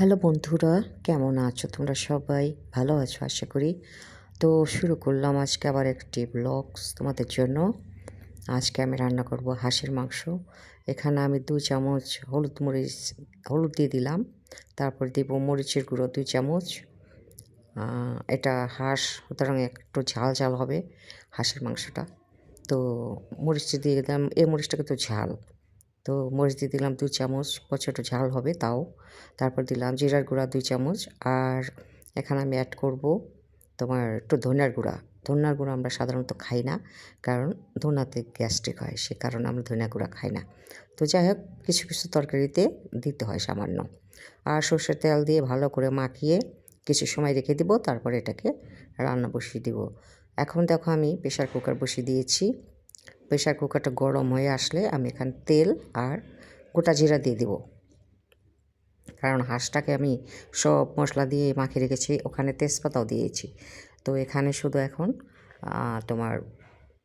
Hello বন্ধুরা, কেমন আছো? তোমরা সবাই ভালো আছো, আশা করি। তো শুরু করলাম আজকে আবার একটি ব্লগস তোমাদের জন্য। আজকে আমি রান্না করব হাঁসের মাংস। এখানে আমি দু চামচ হলুদ মরিচ, হলুদ দিয়ে দিলাম। তারপর দিব মরিচের গুঁড়ো দুই চামচ। এটা হাঁস, সুতরাং একটু ঝাল ঝাল হবে হাঁসের মাংসটা। তো মরিচ দিয়ে দিলাম, এই মরিচটাকে তো ঝাল। তো মরিচ দিয়ে দিলাম দু চামচ ছোটো ঝাল হবে তাও। তারপর দিলাম জিরার গুঁড়া দুই চামচ, আর এখানে আমি অ্যাড করব তোমার একটু ধনিয়ার গুঁড়া। ধনিয়ার গুঁড়া আমরা সাধারণত খাই না, কারণ ধনাতে গ্যাস্ট্রিক হয়, সে কারণে আমরা ধনিয়া গুঁড়া খাই না। তো যাই হোক, কিছু কিছু তরকারিতে দিতে হয় সামান্য। আর সর্ষের তেল দিয়ে ভালো করে মাখিয়ে কিছু সময় রেখে দিব, তারপরে এটাকে রান্না বসিয়ে দিব। এখন দেখো আমি প্রেশার কুকার বসিয়ে দিয়েছি। প্রেশার কুকারটা গরম হয়ে আসলে আমি এখানে তেল আর গোটা জিরা দিয়ে দিব। কারণ হাঁসটাকে আমি সব মশলা দিয়ে মাখিয়ে রেখেছি, ওখানে তেজপাতাও দিয়েছি। তো এখানে শুধু এখন তোমার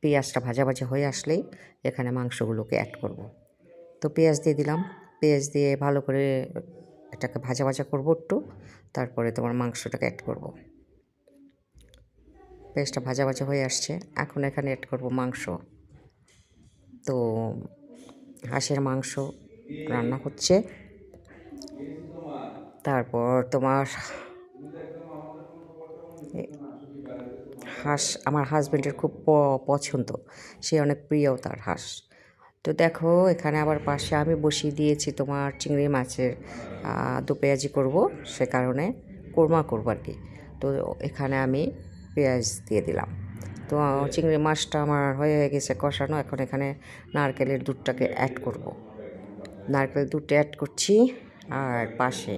পেঁয়াজটা ভাজা ভাজা হয়ে আসলেই এখানে মাংসগুলোকে অ্যাড করব। তো পেঁয়াজ দিয়ে দিলাম। পেঁয়াজ দিয়ে ভালো করে এটাকে ভাজা ভাজা করব একটু, তারপরে তোমার মাংসটাকে অ্যাড করব। পেঁয়াজটা ভাজা ভাজা হয়ে আসছে। এখন এখানে অ্যাড করব মাংস। তো হাঁসের মাংস রান্না হচ্ছে। তারপর তোমার হাঁস, আমার হাজব্যান্ডের খুব পছন্দ। সে অনেক প্রিয় তার হাঁস। তো দেখো, এখানে আবার পাশে আমি বসিয়ে দিয়েছি তোমার চিংড়ি মাছের দু পেঁয়াজি করব সে কারণে, কোরমা করব আর কি। তো এখানে আমি পেঁয়াজ দিয়ে দিলাম। তো চিংড়ি মাছটা আমার হয়ে গেছে কষানো। এখন এখানে নারকেলের দুধটাকে অ্যাড করব। নারকেল দুধটা অ্যাড করছি আর পাশে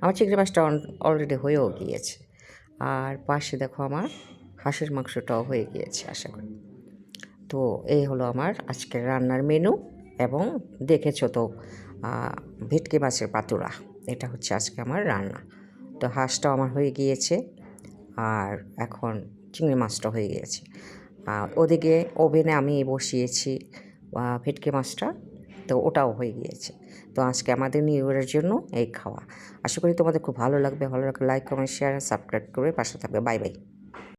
আমার চিংড়ি মাছটা অলরেডি হয়েও গিয়েছে। আর পাশে দেখো আমার হাঁসের মাংসটাও হয়ে গিয়েছে আশা করি। তো এই হলো আমার আজকের রান্নার মেনু এবং দেখেছ তো ভেটকি মাছের পাতুরা। এটা হচ্ছে আজকে আমার রান্না। তো হাঁসটাও আমার হয়ে গিয়েছে। আর এখন চিংড়ি মাছটা হয়ে গিয়েছে আর ওদিকে ওভেনে আমি বসিয়েছি ভেটকি মাছটা, তো ওটাও হয়ে গিয়েছে। তো আজকে আমাদের নিউ ইয়ারের জন্য এই খাওয়া। আশা করি তোমাদের খুব ভালো লাগবে। ভালো লাগবে লাইক কমেন্ট শেয়ার সাবস্ক্রাইব করে পাশে থাকবে। Bye bye